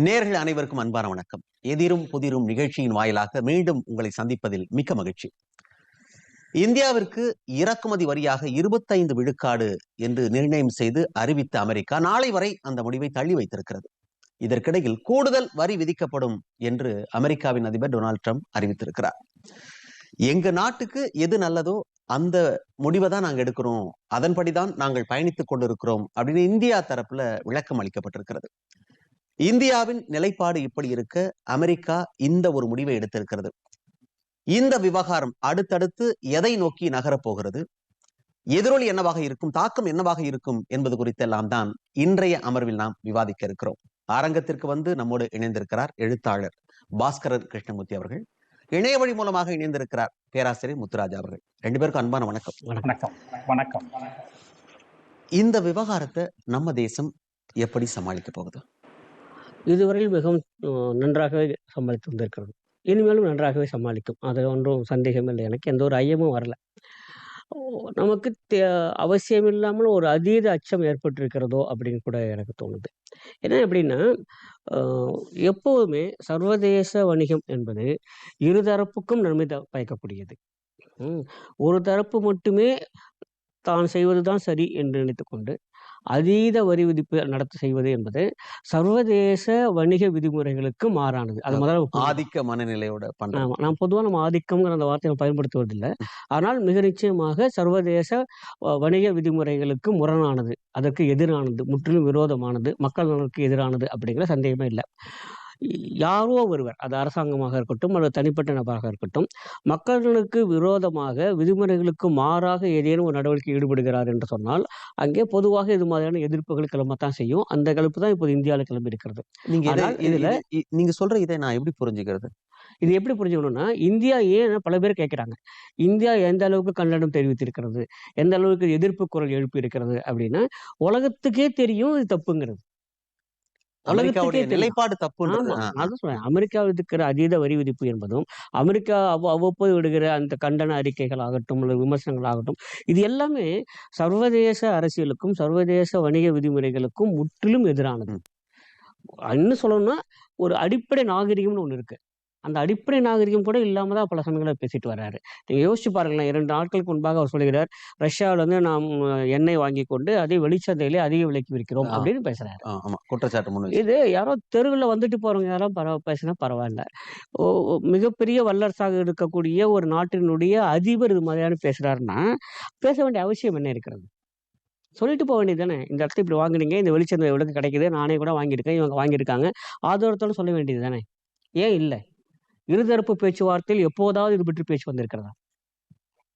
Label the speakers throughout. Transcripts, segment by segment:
Speaker 1: நேர்கள் அனைவருக்கும் அன்பான வணக்கம். எதிரும் புதிரும் நிகழ்ச்சியின் வாயிலாக மீண்டும் உங்களை சந்திப்பதில் மிக்க மகிழ்ச்சி. இந்தியாவிற்கு இறக்குமதி வரியாக இருபத்தைந்து விழுக்காடு என்று நிர்ணயம் செய்து அறிவித்த அமெரிக்கா நாளை வரை அந்த முடிவை தள்ளி வைத்திருக்கிறது. இதற்கிடையில் கூடுதல் வரி விதிக்கப்படும் என்று அமெரிக்காவின் அதிபர் டொனால்ட் ட்ரம்ப் அறிவித்திருக்கிறார். எங்க நாட்டுக்கு எது நல்லதோ அந்த முடிவை தான் நாங்க எடுக்கிறோம். அதன்படிதான் நாங்கள் பயணித்துக் கொண்டிருக்கிறோம் அப்படின்னு இந்தியா தரப்புல விளக்கம் அளிக்கப்பட்டிருக்கிறது. இந்தியாவின் நிலைப்பாடு இப்படி இருக்க அமெரிக்கா இந்த ஒரு முடிவை எடுத்திருக்கிறது. இந்த விவகாரம் அடுத்தடுத்து எதை நோக்கி நகரப் போகிறது? எதிரொலி என்னவாக இருக்கும்? தாக்கம் என்னவாக இருக்கும்? என்பது குறித்தெல்லாம் தான் இன்றைய அமர்வில் நாம் விவாதிக்க இருக்கிறோம். அரங்கத்திற்கு வந்து நம்மோடு இணைந்திருக்கிறார் எழுத்தாளர் பாஸ்கரன் கிருஷ்ணமூர்த்தி அவர்கள். இணைய வழி மூலமாக இணைந்திருக்கிறார் பேராசிரியர் முத்துராஜா அவர்கள். ரெண்டு பேருக்கும் அன்பான வணக்கம்.
Speaker 2: வணக்கம். வணக்கம்.
Speaker 1: இந்த விவகாரத்தை நம்ம தேசம் எப்படி சமாளிக்க போகுது?
Speaker 3: இதுவரையில் மிகவும் நன்றாகவே சமாளித்து வந்திருக்கிறது. இனிமேலும் நன்றாகவே சமாளிக்கும். அது ஒன்றும் சந்தேகம் இல்லை. எனக்கு எந்த ஒரு ஐயமும் வரல. நமக்கு தே அவசியம் இல்லாமல் ஒரு அதீத அச்சம் ஏற்பட்டிருக்கிறதோ அப்படின்னு கூட எனக்கு தோணுது. என்ன எப்படின்னா எப்போதுமே சர்வதேச வணிகம் என்பது இருதரப்புக்கும் நன்மை த- பயக்கக்கூடியது. ஒரு தரப்பு மட்டுமே தான் செய்வது தான் சரி என்று நினைத்துக்கொண்டு அதீத வரி விதிப்பு நடத்த செய்வது என்பது சர்வதேச வணிக விதிமுறைகளுக்கு மாறானது. அது முதல்ல.
Speaker 1: ஆதிக்க மனநிலையோட பண்றோம்.
Speaker 3: ஆமா. நாம் பொதுவாக நம்ம ஆதிக்கம்ங்கிற அந்த வார்த்தையை பயன்படுத்துவதில்லை. ஆனால் மிக நிச்சயமாக சர்வதேச வணிக விதிமுறைகளுக்கு முரணானது அதற்கு எதிரானது முற்றிலும் விரோதமானது மக்கள் நலனுக்கு எதிரானது அப்படிங்கிற சந்தேகமே இல்லை. யாரோ ஒருவர் அது அரசாங்கமாக இருக்கட்டும் அல்லது தனிப்பட்ட நபராக இருக்கட்டும் மக்களுக்கு விரோதமாக விதிமுறைகளுக்கு மாறாக ஏதேனும் ஒரு நடவடிக்கை ஈடுபடுகிறார் என்று சொன்னால் அங்கே பொதுவாக இது மாதிரியான எதிர்ப்புகள் கிளம்பத்தான் செய்யும். அந்த கிளப்பு தான் இப்போது இந்தியாவில் கிளம்பி இருக்கிறது.
Speaker 1: நீங்க
Speaker 3: இதுல-
Speaker 1: நீங்க சொல்ற இதை நான் எப்படி புரிஞ்சுக்கிறது?
Speaker 3: இது எப்படி புரிஞ்சுக்கணும்னா இந்தியா ஏன் பல பேர் கேட்குறாங்க இந்தியா எந்த அளவுக்கு கண்டனம் தெரிவித்திருக்கிறது? எந்த அளவுக்கு எதிர்ப்பு குரல் எழுப்பி இருக்கிறது அப்படின்னா உலகத்துக்கே தெரியும் இது தப்புங்கிறது.
Speaker 1: அமெரிக்காவுடைய. நிலைப்பாடு தப்புன்றது.
Speaker 3: ஆமா
Speaker 1: ஆ,
Speaker 3: நான் தான் சொல்றேன் அமெரிக்காவில் இருக்கிற அதீத வரி விதிப்பு என்பதும் அமெரிக்கா அவ்வ அவ்வப்போது விடுகிற அந்த கண்டன அறிக்கைகள் ஆகட்டும் அல்லது விமர்சனங்கள் ஆகட்டும் இது எல்லாமே சர்வதேச அரசியலுக்கும் சர்வதேச வணிக விதிமுறைகளுக்கும் முற்றிலும் எதிரானது. இன்னும் சொல்லணும்னா ஒரு அடிப்படை நாகரிகம்னு ஒன்று இருக்கு. அந்த அடிப்படை நாகரிகம் கூட இல்லாம தான் பல சமயங்களில் பேசிட்டு வர்றாரு. நீங்க யோசிச்சு பாருங்களேன் இரண்டு நாட்களுக்கு முன்பாக அவர் சொல்கிறார் ரஷ்யாவில் வந்து நாம் எண்ணெய் வாங்கி கொண்டு அதை வெளிச்சந்தையிலே அதிக விலைக்கு விற்கிறோம். அப்படின்னு பேசுறாரு.
Speaker 1: குற்றச்சாட்டு
Speaker 3: இது யாரோ தெருவில் வந்துட்டு போறவங்க யாரோ பரவ பேசினா பரவாயில்ல. மிகப்பெரிய வல்லரசாக இருக்கக்கூடிய ஒரு நாட்டினுடைய அதிபர் இது மாதிரியான பேசுறாருன்னா பேச வேண்டிய அவசியம் என்ன இருக்கிறது? சொல்லிட்டு போக வேண்டியது தானே. இந்த இடத்துல இப்படி வாங்குனீங்க இந்த வெளிச்சந்தை எவ்வளவு கிடைக்குது நானே கூட வாங்கியிருக்கேன் இவங்க வாங்கியிருக்காங்க ஆதரத்தோட சொல்ல வேண்டியது தானே. ஏன் இல்லை? இருதரப்பு பேச்சுவார்த்தையில் எப்போதாவது இது பற்றி பேச்சு வந்திருக்கிறதா?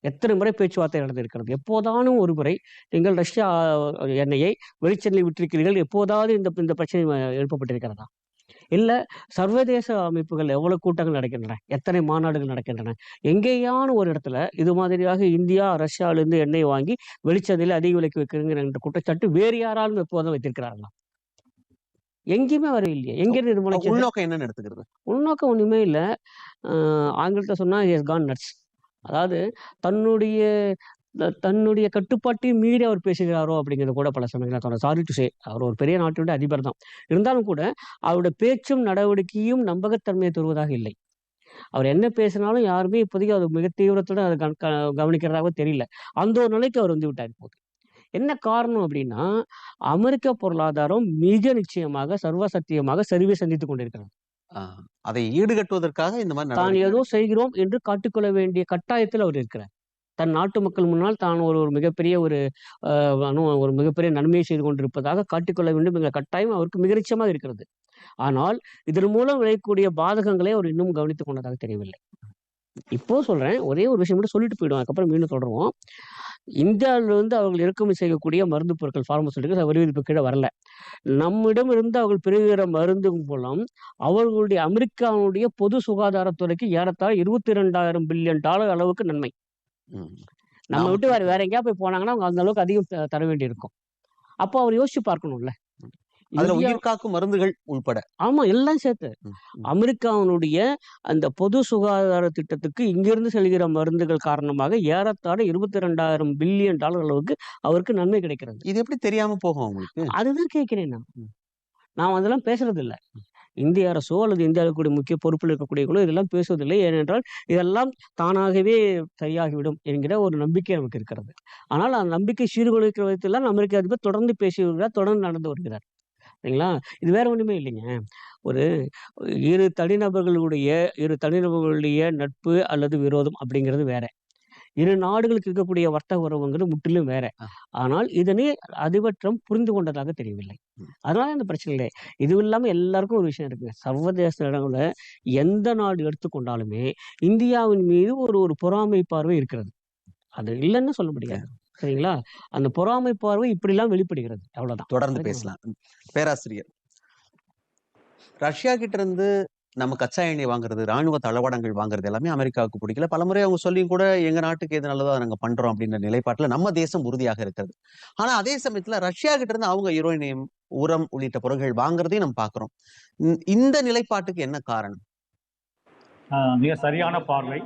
Speaker 3: எத்தனை முறை பேச்சுவார்த்தை நடந்திருக்கிறது? எப்போதானும் ஒரு முறை நீங்கள் ரஷ்யா எண்ணெயை வெளிச்சென்னை விட்டிருக்கிறீர்கள். எப்போதாவது இந்த இந்த பிரச்சனை எழுப்பப்பட்டிருக்கிறதா? இல்லை சர்வதேச அமைப்புகள் எவ்வளவு கூட்டங்கள் நடக்கின்றன? எத்தனை மாநாடுகள் நடக்கின்றன? எங்கேயான ஒரு இடத்துல இது மாதிரியாக இந்தியா ரஷ்யாவிலிருந்து எண்ணெய் வாங்கி வெளிச்சந்தையில் அதிக விலைக்கு வைக்கிறீங்கிற என்ற குற்றச்சாட்டு வேறு யாராலும் எப்போதும் வைத்திருக்கிறார்களா? எங்கேயுமே வரவில்லையே எங்கிருந்து இது முளைச்சது
Speaker 1: உள்நோக்கம் என்னன்னு எடுத்துக்கிறது?
Speaker 3: உள்நோக்கம் ஒன்றுமே இல்லை. ஆங்கிலத்தில் சொன்னால் ஹஸ் கான் நட்ஸ் அதாவது தன்னுடைய தன்னுடைய கட்டுப்பாட்டையும் மீறி அவர் பேசுகிறாரோ அப்படிங்கிறது கூட பல சமயங்கள் தோணும் சாரி டு சே அவர் ஒரு பெரிய நாட்டினுடைய அதிபர் தான். இருந்தாலும் கூட அவருடைய பேச்சும் நடவடிக்கையும் நம்பகத்தன்மையை தருவதாக இல்லை. அவர் என்ன பேசினாலும் யாருமே இப்போதைக்கு அது மிக தீவிரத்துடன் அதை கவனிக்கிறதாக தெரியல. அந்த ஒரு நிலைக்கு அவர் வந்து விட்டார் இப்போது. என்ன காரணம் அப்படின்னா அமெரிக்க பொருளாதாரம் மிக நிச்சயமாக சர்வசத்தியமாக சரிவை சந்தித்துக் கொண்டிருக்கிறது.
Speaker 1: அதை ஈடுகட்டுவதற்காக இந்த மாதிரி
Speaker 3: தான் ஏதோ செய்கிறோம் என்று காட்டிக்கொள்ள வேண்டிய கட்டாயத்தில் அவர் இருக்கிறார். தன் நாட்டு மக்கள் முன்னால் தான் ஒரு ஒரு மிகப்பெரிய ஒரு ஒரு மிகப்பெரிய நன்மையை செய்து கொண்டிருப்பதாக காட்டிக்கொள்ள வேண்டும் என்ற கட்டாயம் அவருக்கு மிக நிச்சயமாக இருக்கிறது. ஆனால் இதன் மூலம் விளையக்கூடிய பாதகங்களை அவர் இன்னும் கவனித்துக் கொண்டதாக தெரியவில்லை. இப்போ சொல்றேன் ஒரே ஒரு விஷயம் மட்டும் சொல்லிட்டு போயிடுவோம் அதுக்கப்புறம் மீண்டும் தொடருவோம். இந்தியாவிலிருந்து அவர்கள் இறக்குமதி செய்யக்கூடிய மருந்து பொருட்கள் பார்மசூட்டிகள் வரி விதிப்பு கீழே வரல. நம்மிடம் இருந்து அவர்கள் பெறுகிற மருந்து மூலம் அவர்களுடைய அமெரிக்காவுடைய பொது சுகாதாரத்துறைக்கு ஏறத்தாழ இருபத்தி ரெண்டாயிரம் பில்லியன் டாலர் அளவுக்கு நன்மை. நம்ம
Speaker 1: நாம
Speaker 3: விட்டு வேற வேற எங்கேயா போய் போனாங்கன்னா அவங்க அந்த அளவுக்கு அதிகம் தர வேண்டி இருக்கும் அப்போ அவர் யோசிச்சு பார்க்கணும்ல.
Speaker 1: அதுல உயிர் காக்கும் மருந்துகள் உள்பட.
Speaker 3: ஆமா எல்லாம் சேர்த்து. அமெரிக்காவினுடைய அந்த பொது சுகாதார திட்டத்துக்கு இங்கிருந்து செல்கிற மருந்துகள் காரணமாக ஏறத்தாழ இருபத்தி ரெண்டாயிரம் பில்லியன் டாலர் அளவுக்கு அவருக்கு நன்மை கிடைக்கிறது.
Speaker 1: இது எப்படி தெரியாம போகும் உங்களுக்கு?
Speaker 3: அதுதான் கேட்கிறேன் நான். நான் அதெல்லாம் பேசுறது இல்ல இந்திய அரசோ அல்லது இந்தியாவில் இருக்கக்கூடிய முக்கிய பொறுப்பில் இருக்கக்கூடியவர்களோ இதெல்லாம் பேசுவதில்லை. ஏனென்றால் இதெல்லாம் தானாகவே சரியாகிவிடும் என்கிற ஒரு நம்பிக்கை நமக்கு இருக்கிறது. ஆனால் அந்த நம்பிக்கை சீர்குலைக்கிற விதத்தில் அமெரிக்க அதிபர் தொடர்ந்து பேசி வருகிறார் தொடர்ந்து நடந்து வருகிறார். சரிங்களா இது வேற ஒண்ணுமே இல்லைங்க. ஒரு இரு தனிநபர்களுடைய இரு தனிநபர்களுடைய நட்பு அல்லது விரோதம் அப்படிங்கிறது வேற. இரு நாடுகளுக்கு இருக்கக்கூடிய வர்த்தக உறவுங்கிறது முற்றிலும் வேற. ஆனால் இதனை அதிபர் ட்ரம்ப் புரிந்து கொண்டதாக தெரியவில்லை. அதனால இந்த பிரச்சனை இல்லை. இது இல்லாம எல்லாருக்கும் ஒரு விஷயம் இருக்குங்க. சர்வதேச இடங்கள்ல எந்த நாடு எடுத்துக்கொண்டாலுமே இந்தியாவின் மீது ஒரு ஒரு பொறாமை பார்வை இருக்கிறது. அது இல்லைன்னு சொல்ல முடியாது. சரிங்களா? அந்த பொறாமை பார்வை இப்படிலாம் வெளிப்படுகிறது. அவ்வளவுதான்.
Speaker 1: தொடர்ந்து பேசலாம். பேராசிரியர். ரஷ்யா கிட்ட இருந்து நம்ம கச்சா எண்ணெய் வாங்குறது ராணுவ தளவாடங்கள் வாங்குறது எல்லாமே அமெரிக்காவுக்கு பிடிக்கல. பலமுறை அவங்க சொல்லியும் கூட எங்க நாட்டுக்கு எது நல்லதோ நாங்க பண்றோம் அப்படின்ற நிலைப்பாட்டுல நம்ம தேசம் உறுதியாக இருக்கிறது. ஆனா அதே சமயத்துல ரஷ்யா கிட்ட இருந்து அவங்க யுரேனியம் உரம் உள்ளிட்ட பொருட்கள் வாங்குறதையும் நம்ம பாக்குறோம் இந்த- நிலைப்பாட்டுக்கு என்ன காரணம்?
Speaker 2: மிக சரியான பார்வை.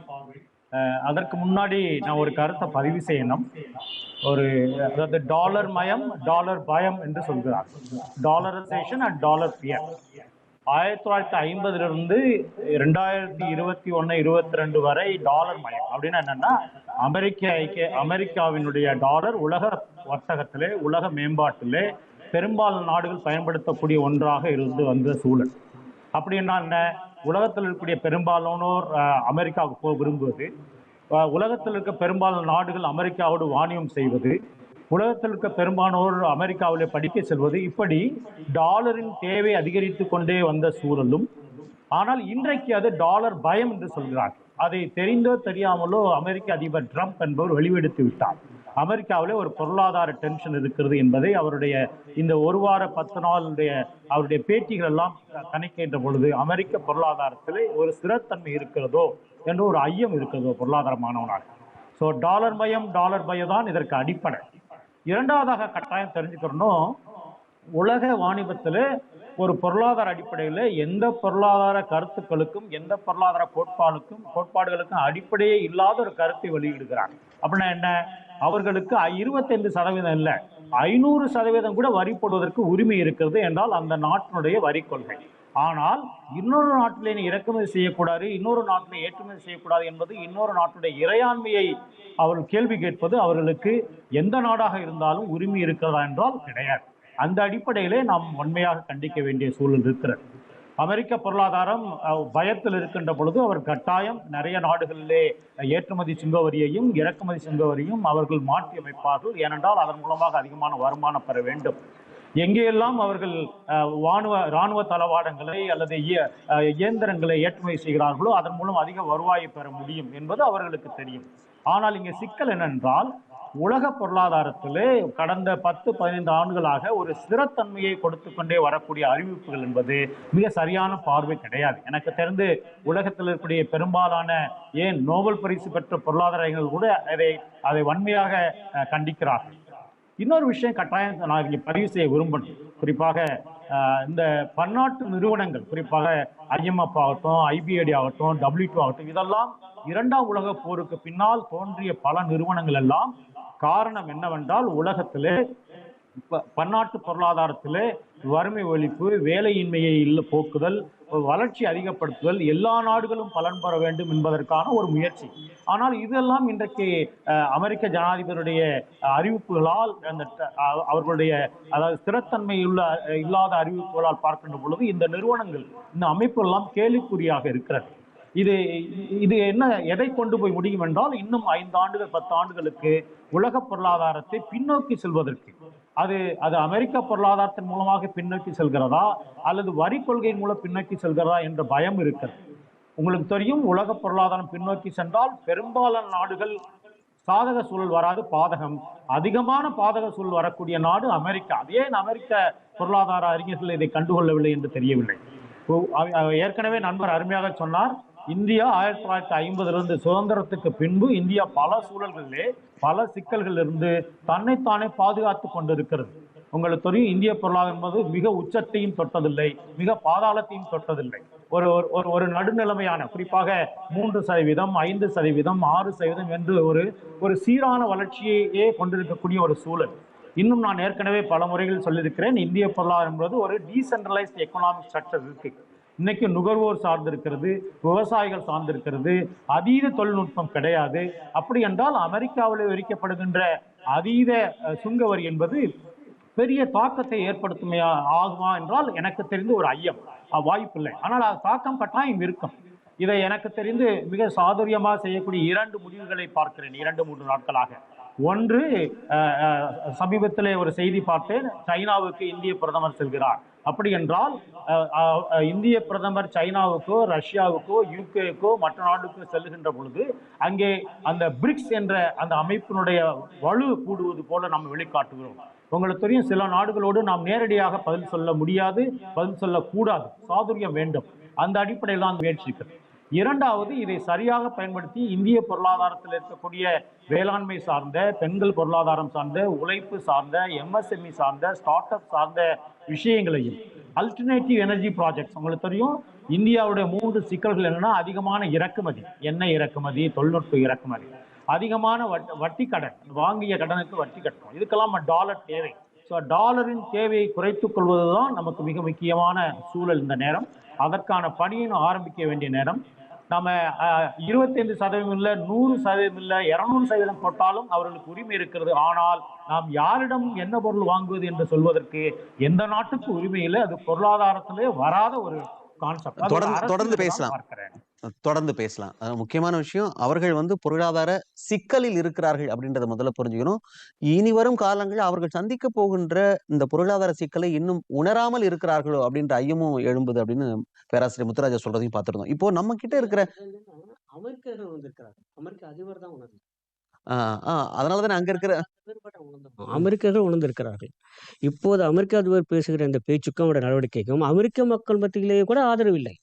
Speaker 2: அதற்கு முன்னாடி நான் ஒரு கருத்தை பதிவு செய்யணும். ஒரு அதாவது டாலர் மயம் டாலர் பயம் என்று சொல்கிறார். டாலரைசேஷன் அண்ட் டாலர் பியர் ஆயிரத்தி தொள்ளாயிரத்தி ஐம்பதுலேருந்து ரெண்டாயிரத்தி இருபத்தி ஒன்று இருபத்தி ரெண்டு வரை டாலர் மயம். அப்படின்னா என்னென்னா அமெரிக்க ஐக்கிய அமெரிக்காவினுடைய டாலர் உலக வர்த்தகத்திலே உலக மேம்பாட்டிலே பெரும்பாலான நாடுகள் பயன்படுத்தக்கூடிய ஒன்றாக இருந்து வந்த சூழல். அப்படின்னா என்ன? உலகத்தில் இருக்கக்கூடிய பெரும்பாலானோர் அமெரிக்காவுக்கு போக விரும்புவது உலகத்தில் இருக்க பெரும்பாலான நாடுகள் அமெரிக்காவோடு வாணியம் செய்வது உலகத்தில் இருக்க பெரும்பாலானோர் அமெரிக்காவிலே படிக்க செல்வது இப்படி டாலரின் தேவை அதிகரித்து கொண்டே வந்த சூழலும் ஆனால் இன்றைக்கு அது டாலர் பயம் என்று சொல்கிறார் அதை தெரிந்தோ தெரியாமலோ அமெரிக்க அதிபர் ட்ரம்ப் என்பவர் வெளிவெடுத்து விட்டார். அமெரிக்காவிலே ஒரு பொருளாதார டென்ஷன் இருக்கிறது என்பதை அவருடைய இந்த ஒரு வார பத்து நாளுடைய அவருடைய பேட்டிகள் எல்லாம் கணிக்கின்ற பொழுது அமெரிக்க பொருளாதாரத்திலே ஒரு ஸ்திரத்தன்மை இருக்கிறதோ என்ற ஒரு ஐயம் இருக்கிறதோ பொருளாதார மாணவனாக. ஸோ டாலர் பயம் டாலர் பயம் தான் இதற்கு அடிப்படை. இரண்டாவதாக கட்டாயம் தெரிஞ்சுக்கிறணும் உலக வாணிபத்தில் ஒரு பொருளாதார அடிப்படையில் எந்த பொருளாதார கருத்துக்களுக்கும் எந்த பொருளாதார கோட்பாடுக்கும் கோட்பாடுகளுக்கும் அடிப்படையே இல்லாத ஒரு கருத்தை வெளியிடுகிறாங்க அப்படின்னா என்ன? அவர்களுக்கு இருபத்தைந்து சதவீதம் இல்லை. ஐநூறு சதவீதம் கூட வரி போடுவதற்கு உரிமை இருக்கிறது என்றால் அந்த நாட்டினுடைய வரி கொள்கை. ஆனால் இன்னொரு நாட்டிலே நீ இறக்குமதி செய்யக்கூடாது இன்னொரு நாட்டிலே ஏற்றுமதி செய்யக்கூடாது என்பது இன்னொரு நாட்டுடைய இறையாண்மையை அவர்கள் கேள்வி கேட்பது அவர்களுக்கு எந்த நாடாக இருந்தாலும் உரிமை இருக்கிறதா என்றால் கிடையாது. அந்த அடிப்படையிலே நாம் உண்மையாக கண்டிக்க வேண்டிய சூழல் இருக்கிறது. அமெரிக்க பொருளாதாரம் பயத்தில் இருக்கின்ற பொழுது அவர் கட்டாயம் நிறைய நாடுகளிலே ஏற்றுமதி சுங்க வரியையும் இறக்குமதி சுங்க வரியும் அவர்கள் மாற்றி அமைப்பார்கள் ஏனென்றால் அதன் மூலமாக அதிகமான வருமானம் பெற வேண்டும். எங்கேயெல்லாம் அவர்கள் வானுவ இராணுவ தளவாடங்களை அல்லது இய- இயந்திரங்களை ஏற்றுமதி செய்கிறார்களோ அதன் மூலம் அதிக வருவாயை பெற முடியும் என்பது அவர்களுக்கு தெரியும். ஆனால் இங்கே சிக்கல் என்னென்றால் உலக பொருளாதாரத்திலே கடந்த பத்து பதினைந்து ஆண்டுகளாக ஒரு ஸ்திரத்தன்மையை கொடுத்து கொண்டே வரக்கூடிய அறிவிப்புகள் என்பது மிக சரியான பார்வை கிடையாது. எனக்கு தெரிந்து உலகத்தில் இருக்கக்கூடிய பெரும்பாலான ஏன் நோபல் பரிசு பெற்ற பொருளாதாரங்கள் கூட அதை அதை வன்மையாக கண்டிக்கிறார்கள். இன்னொரு விஷயம் கட்டாயம் நான் இங்கே பதிவு செய்ய விரும்பணும் குறிப்பாக இந்த பன்னாட்டு நிறுவனங்கள் குறிப்பாக ஐஎம்எஃப் ஆகட்டும் ஐபிஐடி ஆகட்டும் டபிள்யூ ஆகட்டும் இதெல்லாம் இரண்டாம் உலக போருக்கு பின்னால் தோன்றிய பல நிறுவனங்கள் எல்லாம் காரணம் என்னவென்றால் உலகத்திலே பன்னாட்டு பொருளாதாரத்தில் வறுமை ஒழிப்பு வேலையின்மையை இல்லை போக்குதல் வளர்ச்சி அதிகப்படுத்துதல் எல்லா நாடுகளும் பலன் பெற வேண்டும் என்பதற்கான ஒரு முயற்சி. ஆனால் இதெல்லாம் இன்றைக்கு அமெரிக்க ஜனாதிபதியுடைய அறிவிப்புகளால் அந்த அவர்களுடைய அதாவது ஸ்திரத்தன்மை உள்ள இல்லாத அறிவிப்புகளால் பார்க்கின்ற பொழுது இந்த நிறுவனங்கள் இந்த அமைப்புகள் கேள்விக்குறியாக இருக்கிறது. இது இது என்ன எதை கொண்டு போய் முடியும் என்றால் இன்னும் ஐந்து ஆண்டுகள் பத்து ஆண்டுகளுக்கு உலக பொருளாதாரத்தை பின்னோக்கி செல்வதற்கு. அது அது அமெரிக்க பொருளாதாரத்தின் மூலமாக பின்னோக்கி செல்கிறதா? அல்லது வரி கொள்கையின் மூலம் பின்னோக்கி செல்கிறதா என்ற பயம் இருக்கிறது. உங்களுக்கு தெரியும் உலக பொருளாதாரம் பின்னோக்கி சென்றால் பெரும்பாலான நாடுகள் சாதக சூழல் வராது பாதகம். அதிகமான பாதக சூழல் வரக்கூடிய நாடு அமெரிக்கா. அது ஏன் அமெரிக்க பொருளாதார அறிஞர்கள் இதை கண்டுகொள்ளவில்லை என்று தெரியவில்லை? ஏற்கனவே நண்பர் அருமையாக சொன்னார் இந்தியா ஆயிரத்தி தொள்ளாயிரத்தி ஐம்பதுலேருந்து சுதந்திரத்துக்கு பின்பு இந்தியா பல சூழல்களிலே பல சிக்கல்கள் இருந்து தன்னைத்தானே பாதுகாத்து கொண்டிருக்கிறது. உங்களுக்கு தெரியும் இந்திய பொருளாதாரம் என்பது மிக உச்சத்தையும் தொட்டதில்லை மிக பாதாளத்தையும் தொட்டதில்லை. ஒரு ஒரு- ஒரு ஒரு நடுநிலைமையான குறிப்பாக மூன்று சதவீதம் ஐந்து சதவீதம் ஆறு சதவீதம் என்று ஒரு ஒரு சீரான வளர்ச்சியையே கொண்டிருக்கக்கூடிய ஒரு சூழல். இன்னும் நான் ஏற்கனவே பல முறைகள் சொல்லியிருக்கிறேன் இந்திய பொருளாதாரம் என்பது ஒரு டீசென்ட்ரலைஸ்ட் எக்கனாமிக் ஸ்ட்ரக்சர் இருக்கு. இன்னைக்கு நுகர்வோர் சார்ந்திருக்கிறது விவசாயிகள் சார்ந்திருக்கிறது அதீத தொழில்நுட்பம் கிடையாது. அப்படி என்றால் அமெரிக்காவில் விரிக்கப்படுகின்ற அதீத சுங்கவரி என்பது பெரிய தாக்கத்தை ஏற்படுத்துமே ஆகுமா என்றால் எனக்கு தெரிந்து ஒரு ஐயம். அஹ், வாய்ப்பில்லை. ஆனால் அது தாக்கம் கட்டாயம் இருக்கும். இதை எனக்கு தெரிந்து மிக சாதுரியமாக செய்யக்கூடிய இரண்டு முடிவுகளை பார்க்கிறேன் இரண்டு மூன்று நாட்களாக. ஒன்று சமீபத்திலே ஒரு செய்தி பார்த்தேன். சைனாவுக்கு இந்திய பிரதமர் செல்கிறார். அப்படி என்றால் இந்திய பிரதமர் சைனாவுக்கோ ரஷ்யாவுக்கோ யூகேக்கோ மற்ற நாடுக்கோ செல்லுகின்ற பொழுது அங்கே அந்த பிரிக்ஸ் என்ற அந்த அமைப்பினுடைய வலு கூடுவது போல நம்ம வெளிக்காட்டுகிறோம். உங்களுக்கு தெரியும் சில நாடுகளோடு நாம் நேரடியாக பதில் சொல்ல முடியாது பதில் சொல்லக்கூடாது. சாதுரியம் வேண்டும். அந்த அடிப்படையில் தான் முயற்சி இரண்டாவது இதை சரியாக பயன்படுத்தி இந்திய பொருளாதாரத்தில் இருக்கக்கூடிய வேளாண்மை சார்ந்த பெண்கள் பொருளாதாரம் சார்ந்த உழைப்பு சார்ந்த எம்எஸ்எம்இ சார்ந்த ஸ்டார்ட் அப் சார்ந்த விஷயங்களையும் அல்டர்னேட்டிவ் எனர்ஜி ப்ராஜெக்ட்ஸ் உங்களுக்கு தெரியும் இந்தியாவுடைய மூன்று சிக்கல்கள் என்னன்னா அதிகமான இறக்குமதி எண்ணெய் இறக்குமதி தொழில்நுட்ப இறக்குமதி. அதிகமான வட் வட்டி கடன் வாங்கிய கடனுக்கு வட்டி கட்டணும். இதுக்கெல்லாம் டாலர் தேவை. ஸோ டாலரின் தேவையை குறைத்துக் கொள்வதுதான் நமக்கு மிக முக்கியமான சூழல் இந்த நேரம். அதற்கான பணியை நாம் ஆரம்பிக்க வேண்டிய நேரம். நம்ம இருபத்தைந்து சதவீதம் இல்லை நூறு சதவீதம் இல்லை இருநூறு சதவீதம் போட்டாலும் அவர்களுக்கு உரிமை இருக்கிறது. ஆனால் நாம் யாரிடம் என்ன பொருள் வாங்குவது என்று சொல்வதற்கு எந்த நாட்டுக்கு உரிமை இல்லை. அது பொருளாதாரத்திலே வராத ஒரு கான்செப்ட்
Speaker 1: தொடர்ந்து- தொடர்ந்து பேசலாம். தொடர்ந்து பேசலாம். முக்கியமான விஷயம் அவர்கள் வந்து பொருளாதார சிக்கலில் இருக்கிறார்கள் அப்படின்றத முதல்ல புரிஞ்சுக்கணும். இனி வரும் காலங்களில் அவர்கள் சந்திக்க போகின்ற இந்த பொருளாதார சிக்கலை இன்னும் உணராமல் இருக்கிறார்களோ அப்படின்ற ஐயமும் எழும்புது அப்படின்னு பேராசிரியர் முத்துராஜா சொல்றதையும் பார்த்திருந்தோம். இப்போ நம்ம கிட்ட இருக்கிற
Speaker 3: அமெரிக்கர்கள் வந்திருக்கிறார் அமெரிக்க அதிபர் தான் உணர்ந்து
Speaker 1: ஆஹ் ஆஹ் அதனாலதானே அங்க இருக்கிற
Speaker 3: அமெரிக்கர்கள் உணர்ந்திருக்கிறார்கள். இப்போது அமெரிக்க அதிபர் பேசுகிற இந்த பேச்சுக்கும் அவருடைய நடவடிக்கைக்கும் அமெரிக்க மக்கள் மத்தியிலேயே கூட ஆதரவு இல்லை.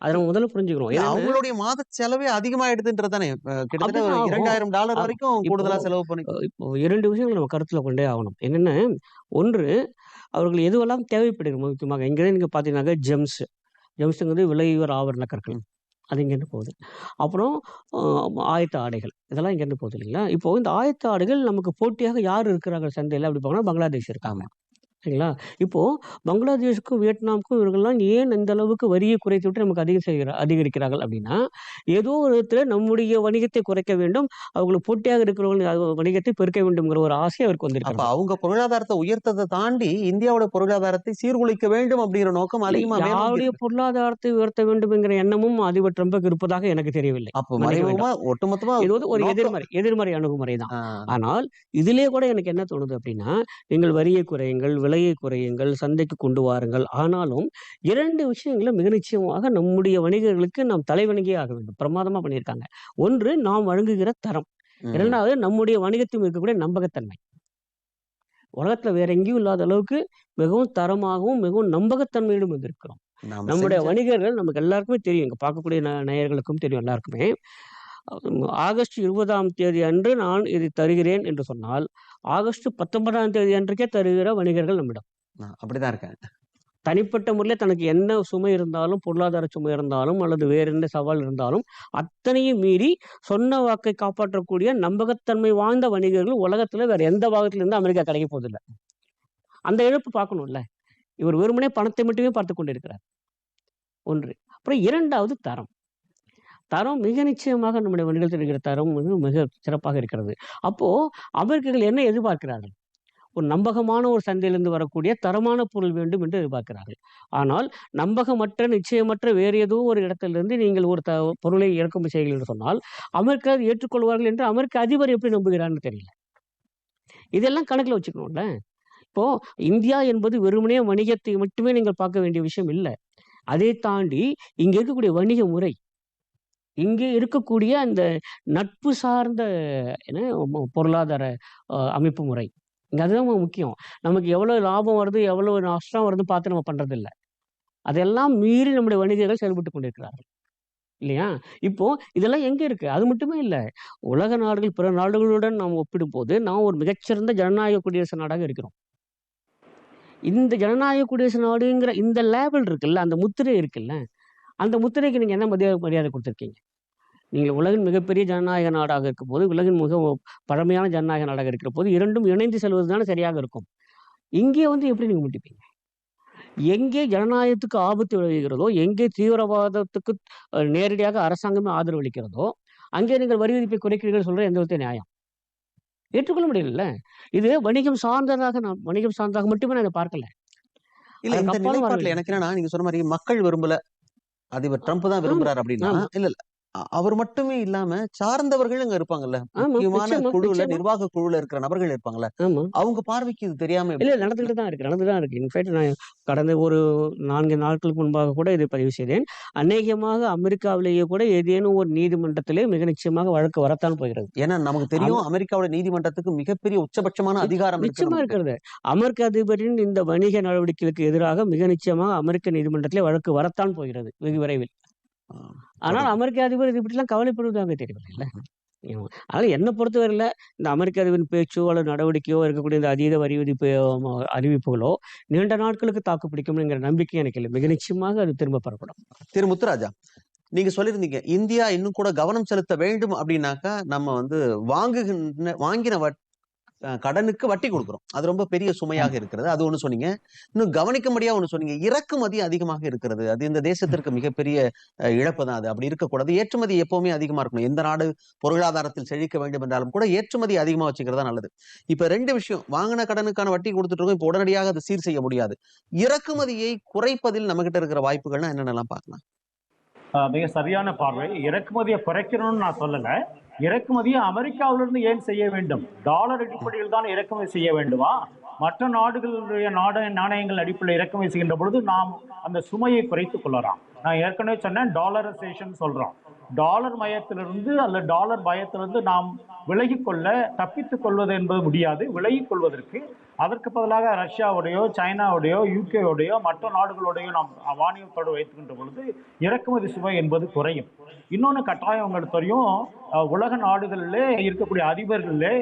Speaker 3: அதை நம்ம முதல்ல புரிஞ்சுக்கிறோம்
Speaker 1: அவங்களுடைய மாத செலவே அதிகமாயிடுதுன்றதானே அஹ் கிட்டத்தட்ட. இரண்டாயிரம் டாலர் வரைக்கும் கூடுதலா செலவு பண்ணி
Speaker 3: இப்போ இரண்டு விஷயங்கள் நம்ம கருத்துல கொண்டே ஆகணும். என்னென்ன ஒன்று அவர்கள் எதுவெல்லாம் தேவைப்படுகிறது முக்கியமாக இங்கே நீங்க பார்த்தீங்கன்னாக்க ஜெம்ஸ் ஜெம்ஸுங்கிறது விலையுயர் ஆபரண கற்கள். அது இங்கேருந்து போகுது. அப்புறம் ஆயத்த ஆடைகள். இதெல்லாம் இங்கேருந்து போகுது இல்லைங்களா? இப்போ இந்த ஆயத்த ஆடைகள் நமக்கு போட்டியாக யார் இருக்கிறாங்க சந்தையில்? அப்படி பார்த்தோம்னா பங்களாதேஷ் இருக்காங்க. சரிங்களா? இப்போ பங்களாதேஷுக்கும் வியட்நாமுக்கும் இவர்கள்லாம் ஏன் இந்த அளவுக்கு வரியை குறைத்து விட்டு நமக்கு அதிகம் செய்கிற அதிகரிக்கிறார்கள் அப்படின்னா ஏதோ ஒரு விதத்துல நம்முடைய வணிகத்தை குறைக்க வேண்டும் அவங்களுக்கு போட்டியாக இருக்கிறவங்க வணிகத்தை பெருக்க வேண்டும்ங்கிற ஒரு ஆசை அவருக்கு
Speaker 1: அப்ப
Speaker 3: வந்திருக்கு
Speaker 1: அவங்க பொருளாதாரத்தை உயர்த்ததை தாண்டி இந்தியாவோட பொருளாதாரத்தை சீர்குலைக்க வேண்டும் அப்படிங்கிற நோக்கம் அதிகமா மேலோங்கி
Speaker 3: யாருடைய. பொருளாதாரத்தை உயர்த்த வேண்டும் என்கிற எண்ணமும் அதிபர் ட்ரம்புக்கு இருப்பதாக எனக்கு தெரியவில்லை.
Speaker 1: அப்போ மறைமுகமா ஒட்டுமொத்தமா
Speaker 3: இது வந்து ஒரு எதிர்மறை எதிர்மறை அணுகுமுறை தான். ஆனால் இதிலே கூட எனக்கு என்ன தோணுது அப்படின்னா நீங்கள் வரியை குறையுங்கள் விலையை குறையுங்கள் சந்தைக்கு கொண்டு வாருங்கள். ஆனாலும் இரண்டு விஷயங்களை மிக நிச்சயமாக நம்முடைய வணிகர்களுக்கு நாம் தலைவணிகே ஆக வேண்டும். பிரமாதமா பண்ணியிருக்காங்க. ஒன்று நாம் வழங்குகிற தரம். இரண்டாவது நம்முடைய வணிகத்தில் இருக்கக்கூடிய நம்பகத்தன்மை. உலகத்துல வேற எங்கேயும் இல்லாத அளவுக்கு மிகவும் தரமாகவும் மிகவும் நம்பகத்தன்மையோடும் வந்திருக்கிறோம்
Speaker 1: நாம்
Speaker 3: நம்முடைய வணிகர்கள் நமக்கு எல்லாருக்குமே தெரியும். இங்க பார்க்கக்கூடிய நேயர்களுக்கும் தெரியும் எல்லாருக்குமே. ஆகஸ்ட் இருபதாம் தேதி அன்று நான் இதை தருகிறேன் என்று சொன்னால் ஆகஸ்ட் பத்தொன்பதாம் தேதி அன்றைக்கே தருகிற வணிகர்கள் நம்மிடம்.
Speaker 1: அப்படிதான் இருக்கேன்.
Speaker 3: தனிப்பட்ட முறையில் தனக்கு என்ன சுமை இருந்தாலும் பொருளாதார சுமை இருந்தாலும் அல்லது வேற என்ன சவால் இருந்தாலும் அத்தனையும் மீறி சொன்ன வாக்கை காப்பாற்றக்கூடிய நம்பகத்தன்மை வாய்ந்த வணிகர்கள் உலகத்துல வேற எந்த பாகத்துல இருந்து அமெரிக்கா கிடைக்க போதில்லை அந்த இழப்பு பார்க்கணும்ல. இவர் வெறுமனே பணத்தை மட்டுமே பார்த்து கொண்டிருக்கிறார். ஒன்று. அப்புறம் இரண்டாவது தரம். தரம் மிக நிச்சயமாக நம்முடைய வணிகத்தில் இருக்கிற தரம் வந்து மிக சிறப்பாக இருக்கிறது. அப்போ அவர்கள் என்ன எதிர்பார்க்கிறார்கள்? ஒரு நம்பகமான ஒரு சந்தையிலிருந்து வரக்கூடிய தரமான பொருள் வேண்டும் என்று எதிர்பார்க்கிறார்கள். ஆனால் நம்பகமற்ற நிச்சயமற்ற வேறு ஏதோ ஒரு இடத்திலிருந்து நீங்கள் ஒரு த பொருளை இறக்குமதி செய்கிறீர்கள் என்று சொன்னால் அமெரிக்கா ஏற்றுக்கொள்வார்கள் என்று அமெரிக்க அதிபர் எப்படி நம்புகிறார்னு தெரியல. இதெல்லாம் கணக்கில் வச்சுக்கணும்ல. இப்போ இந்தியா என்பது வெறுமனே வணிகத்தை மட்டுமே நீங்கள் பார்க்க வேண்டிய விஷயம் இல்லை. அதை தாண்டி இங்கே இருக்கக்கூடிய வணிக முறை இங்கே இருக்கக்கூடிய அந்த நட்பு சார்ந்த என்ன பொருளாதார அமைப்பு முறை. இங்கே அதுதான் முக்கியம். நமக்கு எவ்வளோ லாபம் வருது எவ்வளோ நஷ்டம் வருது பார்த்து நம்ம பண்ணுறதில்ல அதெல்லாம் மீறி நம்முடைய வணிகர்கள் செயல்பட்டு கொண்டிருக்கிறார்கள். இல்லையா? இப்போ இதெல்லாம் எங்க இருக்கு? அது மட்டுமே இல்லை. உலக நாடுகள் பிற நாடுகளுடன் நாம் ஒப்பிடும்போது நாம் ஒரு மிகச்சிறந்த ஜனநாயக குடியரசு நாடாக இருக்கிறோம். இந்த ஜனநாயக குடியரசு நாடுங்கிற இந்த லேபிள் இருக்குல்ல அந்த முத்திரை இருக்குல்ல அந்த முத்திரைக்கு நீங்க என்ன மரியாதை மரியாதை கொடுத்துருக்கீங்க? நீங்கள் உலகின் மிகப்பெரிய ஜனநாயக நாடாக இருக்கும் போது உலகின் மிக பழமையான ஜனநாயக நாடாக இருக்கிற போது இரண்டும் இணைந்து செல்வது தானே சரியாக இருக்கும். இங்கே வந்து எப்படி நீங்க முட்டிப்பீங்க எங்கே ஜனநாயகத்துக்கு ஆபத்து விளைவிக்கிறதோ எங்கே தீவிரவாதத்துக்கு நேரடியாக அரசாங்கமே ஆதரவு அளிக்கிறதோ அங்கே நீங்கள் வரி விதிப்பை குறைக்கிறீர்கள் சொல்ற எந்த வித நியாயம். ஏற்றுக்கொள்ள முடியல இது வணிகம் சார்ந்ததாக நான் வணிகம் சார்ந்ததாக மட்டுமே நான் பார்க்கல.
Speaker 1: இல்ல இந்த நிலைப்பாட்டுல. எனக்கு என்னன்னா நீங்க சொன்ன மாதிரி மக்கள் விரும்பல. அதிபர் ட்ரம்ப் தான் விரும்புறாரு அப்படின்னா. இல்ல இல்ல. அவர் மட்டுமே இல்லாம சார்ந்தவர்கள் அங்க இருப்பாங்கல்ல. முக்கியமான குழுல நிர்வாக குழுல இருக்கிற நபர்கள் இருப்பாங்கல்ல. அவங்க பார்வைக்கு இது தெரியாம
Speaker 3: இல்ல நடந்துகிட்டு தான் இருக்கு நடந்துட்டு தான் இருக்கு. இன்ஃபேக்ட் நான் கடந்த ஒரு நான்கு நாட்களுக்கு முன்பாக கூட இதை பதிவு செய்தேன். அநேகமாக அமெரிக்காவிலேயே கூட ஏதேனும் ஒரு நீதிமன்றத்திலே மிக நிச்சயமாக வழக்கு வரத்தான் போகிறது.
Speaker 1: ஏன்னா நமக்கு தெரியும் அமெரிக்காவோட நீதிமன்றத்துக்கு மிகப்பெரிய உச்சபட்சமான அதிகாரம்
Speaker 3: நிச்சயமா. இருக்கிறது. அமெரிக்க அதிபரின் இந்த வணிக நடவடிக்கைகளுக்கு எதிராக மிக நிச்சயமாக அமெரிக்க நீதிமன்றத்திலே வழக்கு வரத்தான் போகிறது வெகு விரைவில். ஆனால் அமெரிக்க அதிபர் இது இப்படிலாம் கவலைப்படுவதாக தெரியவில்லை ஆமா. அதனால என்னை பொறுத்தவரையில் இந்த அமெரிக்க அதிபரின் பேச்சோ அல்லது நடவடிக்கையோ இருக்கக்கூடிய இந்த அதீத வரி விதிப்பு அறிவிப்புகளோ நீண்ட நாட்களுக்கு தாக்கு பிடிக்கும்ங்கிற நம்பிக்கை எனக்கு இல்லை. மிக நிச்சயமாக அது திரும்ப பெறப்படும்
Speaker 1: திரு முத்துராஜா நீங்க சொல்லியிருந்தீங்க இந்தியா இன்னும் கூட கவனம் செலுத்த வேண்டும் அப்படின்னாக்கா நம்ம வந்து வாங்குகின்ற வாங்கின கடனுக்கு வட்டி கொடுக்குறோம். அது ரொம்ப பெரிய சுமையாக இருக்கிறது. அது ஒண்ணு சொன்னீங்க. இன்னும் கவனிக்கும்படியா ஒண்ணு சொன்னீங்க. இறக்குமதி அதிகமாக இருக்கிறது. அது இந்த தேசத்திற்கு மிகப்பெரிய இழப்பு தான். அது அப்படி இருக்கக்கூடாது. ஏற்றுமதி எப்பவுமே அதிகமா இருக்கணும். எந்த நாடு பொருளாதாரத்தில் செழிக்க வேண்டும் என்றாலும் கூட ஏற்றுமதி அதிகமா வச்சுக்கிறதா நல்லது. இப்ப ரெண்டு விஷயம். வாங்கின கடனுக்கான வட்டி கொடுத்துட்டு இருக்கோம். இப்போ உடனடியாக அதை சீர் செய்ய முடியாது. இறக்குமதியை குறைப்பதில் நம்ம கிட்ட இருக்கிற வாய்ப்புகள்னா என்னென்னலாம் பார்க்கலாம்?
Speaker 2: மிக சரியான பார்வை. இறக்குமதியை குறைக்கணும்னு நான் சொல்லல. இறக்குமதியை அமெரிக்காவிலிருந்து ஏன் செய்ய வேண்டும்? டாலர் அடிப்படையில் தான் இறக்குமதி செய்ய வேண்டுமா? மற்ற நாடுகளுடைய நாட நாணயங்கள் அடிப்படையில் இறக்குமதி செய்கின்ற பொழுது நாம் அந்த சுமையை குறைத்துக் கொள்ளலாம். நான் ஏற்கனவே சொன்னேன் டாலரைசேஷன் சொல்றோம். டாலர் மயத்திலிருந்து அல்லது டாலர் பயத்திலிருந்து நாம் விலகிக்கொள்ள தப்பித்துக் கொள்வது என்பது முடியாது. விலகிக் கொள்வதற்கு அதற்கு பதிலாக ரஷ்யாவுடையோ சைனாவுடையோ யூகேவுடையோ மற்ற நாடுகளுடையோ நாம் வாணிபத்தோடு வைத்துக்கின்ற பொழுது இறக்குமதி சுமை என்பது குறையும். இன்னொன்று கட்டாயம் உங்களுக்கு தெரியும் உலக நாடுகளிலே இருக்கக்கூடிய அதிபர்களிலே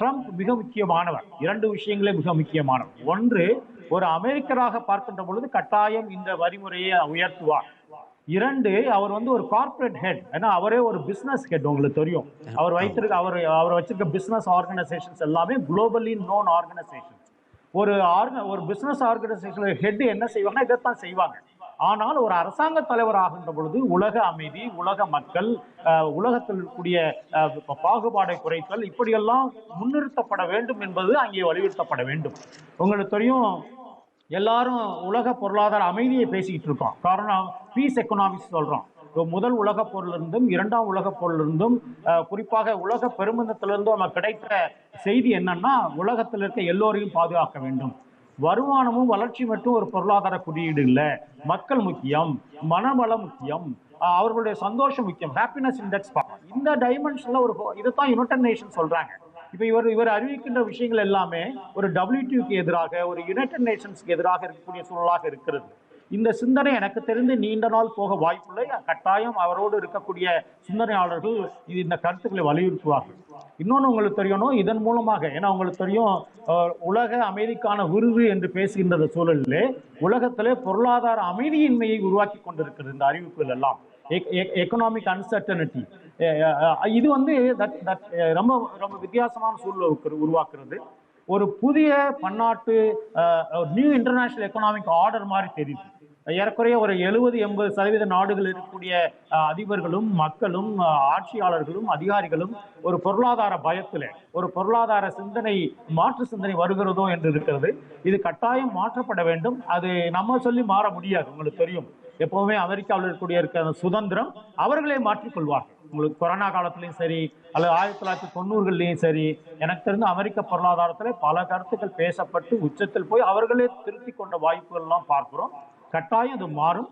Speaker 2: ட்ரம்ப் மிக முக்கியமானவர். இரண்டு விஷயங்களே மிக முக்கியமானவர். ஒன்று ஒரு அமெரிக்கராக பார்க்கின்ற பொழுது கட்டாயம் இந்த வரிமுறையை உயர்த்துவார். இரண்டு அவர் வந்து ஒரு கார்ப்பரேட் ஹெட் ஏன்னா அவரே ஒரு பிசினஸ் ஹெட் உங்களுக்கு தெரியும். அவர் வைத்திருக்க அவர் அவர் வச்சிருக்க பிசினஸ் ஆர்கனைசேஷன்ஸ் எல்லாமே குளோபலி நோன் ஆர்கனைசேஷன்ஸ் ஒரு ஆர்க ஒரு பிசினஸ் ஆர்கனைசேஷன் ஹெட் என்ன செய்வாங்கன்னா இதைத்தான் செய்வாங்க. ஆனால் ஒரு அரசாங்க தலைவர் ஆகின்ற பொழுது உலக அமைதி உலக மக்கள் உலகத்தில் அஹ், பாகுபாடை குறைத்தல் இப்படியெல்லாம் முன்னிறுத்தப்பட வேண்டும் என்பது அங்கே வலியுறுத்தப்பட வேண்டும். உங்களுக்கு தெரியும் எல்லாரும் உலக பொருளாதார அமைதியை பேசிக்கிட்டு இருக்கோம். காரணம் பீஸ் எக்கனாமிக்ஸ் சொல்கிறோம் முதல் உலகப் போரிலிருந்தும் இரண்டாம் உலக போரிலிருந்தும் குறிப்பாக உலக பெருமந்தத்திலிருந்து நமக்கு கிடைத்த செய்தி என்னன்னா உலகத்தில் இருக்க எல்லோரையும் பாதுகாக்க வேண்டும். வருமானமும் வளர்ச்சி மட்டும் ஒரு பொருளாதார குறியீடு இல்லை. மக்கள் முக்கியம் மனவளம் முக்கியம் அவர்களுடைய சந்தோஷம் முக்கியம். ஹாப்பினஸ் இண்டெக்ஸ் இந்த டைமென்ஷன்ல ஒரு இதைத்தான் யுனைடெட் நேஷன் சொல்றாங்க. இப்போ இவர் இவர் அறிவிக்கின்ற விஷயங்கள் எல்லாமே ஒரு டபிள்யூடியூக்கு எதிராக ஒரு யுனைடெட் நேஷன்ஸ்க்கு எதிராக இருக்கக்கூடிய சூழலாக இருக்கிறது. இந்த சிந்தனை எனக்கு தெரிந்து நீண்ட நாள் போக வாய்ப்பில்லை. கட்டாயம் அவரோடு இருக்கக்கூடிய சிந்தனையாளர்கள் இது இந்த கருத்துக்களை வலியுறுத்துவார்கள். இன்னொன்று உங்களுக்கு தெரியணும் இதன் மூலமாக ஏன்னா உங்களுக்கு தெரியும் உலக அமைதிக்கான விருது என்று பேசுகின்ற சூழலிலே உலகத்திலே பொருளாதார அமைதியின்மையை உருவாக்கி கொண்டிருக்கிறது இந்த அறிவிப்புகள் எல்லாம். எக்கனாமிக் அன்சர்டனிட்டி Uh, இது வந்து uh, ரொம்ப ரொம்ப வித்தியாசமான சூழ்நிலை உருவாக்குறது. ஒரு புதிய பன்னாட்டு நியூ இன்டர்நேஷனல் எக்கனாமிக் ஆர்டர் மாதிரி தெரியுது. ஏறக்குறைய ஒரு எழுபது எண்பது சதவீத நாடுகள் இருக்கக்கூடிய uh, அதிபர்களும் மக்களும் ஆட்சியாளர்களும் அதிகாரிகளும் ஒரு பொருளாதார பயத்தில் ஒரு பொருளாதார சிந்தனை மாற்று சிந்தனை வருகிறதோ என்று இருக்கிறது. இது கட்டாயம் மாற்றப்பட வேண்டும். அது நம்ம சொல்லி மாற முடியாது. உங்களுக்கு தெரியும். எப்பவுமே அமெரிக்காவில் இருக்கக்கூடிய இருக்கிற சுதந்திரம் அவர்களே மாற்றிக்கொள்வார்கள். உங்களுக்கு கொரோனா காலத்திலையும் சரி அல்லது ஆயிரத்தி தொள்ளாயிரத்தி தொண்ணூறுகள்லையும் சரி எனக்கு தெரிந்த அமெரிக்க பொருளாதாரத்தில் பல கருத்துக்கள் பேசப்பட்டு உச்சத்தில் போய் அவர்களே திருத்தி கொண்ட வாய்ப்புகள்லாம் பார்க்குறோம். கட்டாயம் இது மாறும்.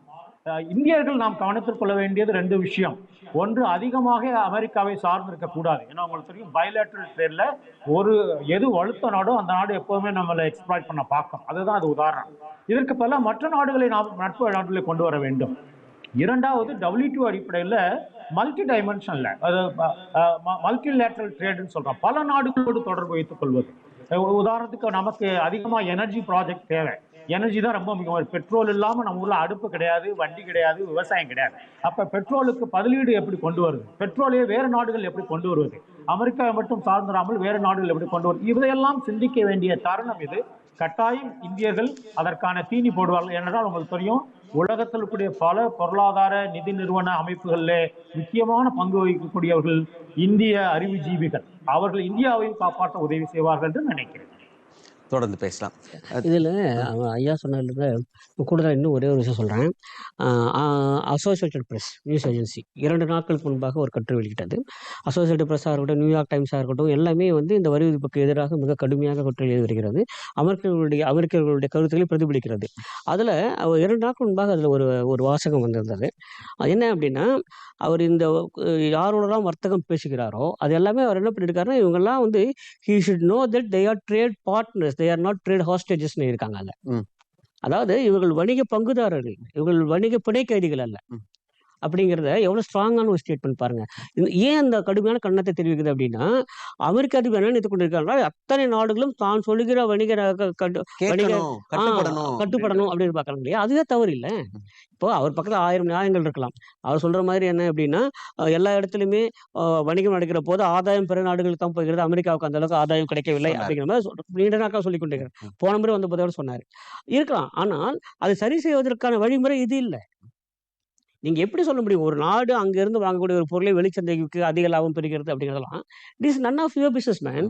Speaker 2: இந்தியர்கள் நாம் கவனத்தில் கொள்ள வேண்டியது ரெண்டு விஷயம். ஒன்று அதிகமாக அமெரிக்காவை சார்ந்திருக்க கூடாது ஏன்னா உங்களுக்கு தெரியும் பயலேட்ரல் ட்ரேட்ல ஒரு எது வலுத்த நாடோ அந்த நாடு எப்போதுமே நம்மளை எக்ஸ்ப்ளாய்ட் பண்ண பார்க்கும். அதுதான் அது உதாரணம். இதற்கு பல மற்ற நாடுகளை நாம் நட்பு நாடுகளை கொண்டு வர வேண்டும். இரண்டாவது டபிள்யூடிஓ அடிப்படையில் மல்டி டைமென்ஷனில் அது மல்டி லேட்ரல் ட்ரேடுன்னு சொல்கிறோம் பல நாடுகளோடு தொடர்பு வைத்துக் கொள்வது. உதாரணத்துக்கு நமக்கு அதிகமாக எனர்ஜி ப்ராஜெக்ட் தேவை. எனர்ஜி தான் ரொம்ப முக்கியம். பெட்ரோல் இல்லாமல் நம்ம ஊரில் அடுப்பு கிடையாது வண்டி கிடையாது விவசாயம் கிடையாது. அப்போ பெட்ரோலுக்கு பதிலீடு எப்படி கொண்டு வருது? பெட்ரோலையே வேறு நாடுகள் எப்படி கொண்டு வருவது? அமெரிக்கா மட்டும் சார்ந்திராமல் வேறு நாடுகள் எப்படி கொண்டு வருவது இதையெல்லாம் சிந்திக்க வேண்டிய தருணம் இது. கட்டாயம் இந்தியர்கள் அதற்கான தீனி போடுவார்கள். என்றால் உங்களுக்கு தெரியும் உலகத்தில் இருக்கக்கூடிய பல பொருளாதார நிதி நிறுவன அமைப்புகளில் முக்கியமான பங்கு வகிக்கக்கூடியவர்கள் இந்திய அறிவுஜீவிகள். அவர்கள் இந்தியாவையும் காப்பாற்ற உதவி செய்வார்கள் என்று நினைக்கிறேன்.
Speaker 1: தொடர்ந்து பேசலாம்.
Speaker 3: இதில் ஐயா சொன்னதுல கூடுதலாக இன்னும் ஒரே ஒரு விஷயம் சொல்கிறேன் அசோசியேட்டட் ப்ரெஸ் நியூஸ் ஏஜென்சி இரண்டு நாட்களுக்கு முன்பாக ஒரு கட்டுரை வெளியிட்டது. அசோசியேட்டட் ப்ரெஸ்ஸாக இருக்கட்டும் நியூயார்க் டைம்ஸாக இருக்கட்டும் எல்லாமே வந்து இந்த வரி விதிப்புக்கு எதிராக மிக கடுமையாக கட்டுரை எழுதி வருகிறது அமெரிக்கர்களுடைய அமெரிக்கர்களுடைய கருத்துக்களை பிரதிபலிக்கிறது. அதில் இரண்டு நாட்கள் முன்பாக அதில் ஒரு ஒரு வாசகம் வந்திருந்தது. அது என்ன அப்படின்னா அவர் இந்த யாரோடலாம் வர்த்தகம் பேசுகிறாரோ அது எல்லாமே அவர் என்ன பண்ணியிருக்காருன்னா இவங்கெல்லாம் வந்து he should know that they are trade partners they are not trade ஹாஸ்டேஜஸ்னு இருக்காங்க. அதாவது இவர்கள் வணிக பங்குதாரர்கள் இவர்கள் வணிக பிணை கைதிகள் அல்ல. அப்படிங்கிறத எவ்வளோ ஸ்ட்ராங்கான ஒரு ஸ்டேட்மெண்ட் பாருங்க. ஏன் அந்த கடுமையான கண்ணத்தை தெரிவிக்குது அப்படின்னா அமெரிக்க அதிபர் என்ன நினைத்துக் கொண்டிருக்காங்கன்னா அத்தனை நாடுகளும் தான் சொல்லுகிற வணிக ர- க- கட்டு-
Speaker 1: கேட்கணும்
Speaker 3: ஆ,
Speaker 1: கட்டுப்படணும்
Speaker 3: அப்படின்னு. பார்க்கறாங்க இல்லையா? அதுவே தவறு இல்லை. இப்போ அவர் பக்கத்துல ஆயிரம் நியாயங்கள் இருக்கலாம். அவர் சொல்ற மாதிரி என்ன அப்படின்னா எல்லா இடத்துலையுமே வணிகம் நடக்கிற போது ஆதாயம் பிற நாடுகளுக்கு தான் போகிறது. அமெரிக்காவுக்கு அந்த அளவுக்கு ஆதாயம் கிடைக்கவில்லை. அப்படிங்கிற மாதிரி நீண்ட நாட்கள் சொல்லிக் கொண்டிருக்கிறார் போன முறை வந்த போதோட சொன்னார். இருக்கலாம். ஆனால் அதை சரி செய்வதற்கான வழிமுறை இது இல்லை. நீங்க எப்படி சொல்ல முடியும்? ஒரு நாடு அங்க இருந்து வாங்கக்கூடிய ஒரு பொருளை வெளிச்சந்தைக்கு அதிக லாபம் பெறுகிறது அப்படிங்கிறதெல்லாம் it is none of your business man.